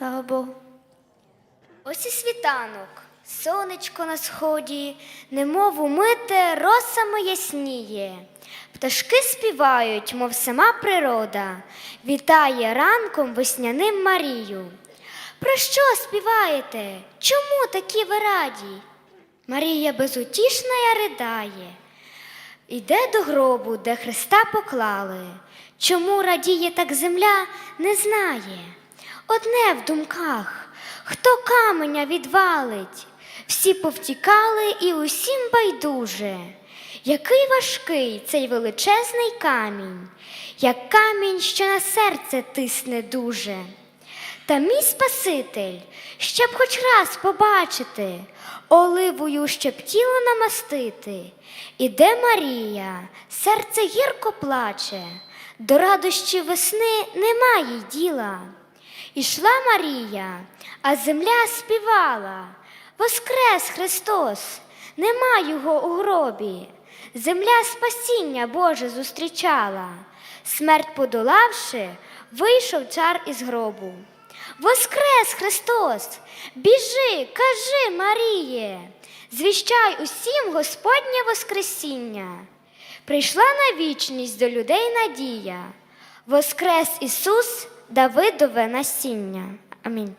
Слава Богу. Ось і світанок, сонечко на сході, немов умите росами ясніє. Пташки співають, мов сама природа, вітає ранком весняним Марію. Про що співаєте? Чому такі ви раді? Марія безутішна я ридає. Іде до гробу, де Христа поклали. Чому радіє так земля, не знає. Одне в думках, хто каменя відвалить, всі повтікали і усім байдуже. Який важкий цей величезний камінь, як камінь, що на серце тисне дуже. Та мій Спаситель, щоб хоч раз побачити, оливою щоб тіло намастити. Іде Марія, серце гірко плаче, до радощі весни немає діла. Ішла Марія, а земля співала. Воскрес Христос, нема його у гробі. Земля спасіння Боже зустрічала. Смерть подолавши, вийшов цар із гробу. Воскрес Христос! Біжи, кажи, Маріє, звіщай усім Господнє Воскресіння. Прийшла на вічність до людей надія. Воскрес Ісус, Давидове насіння. Амінь.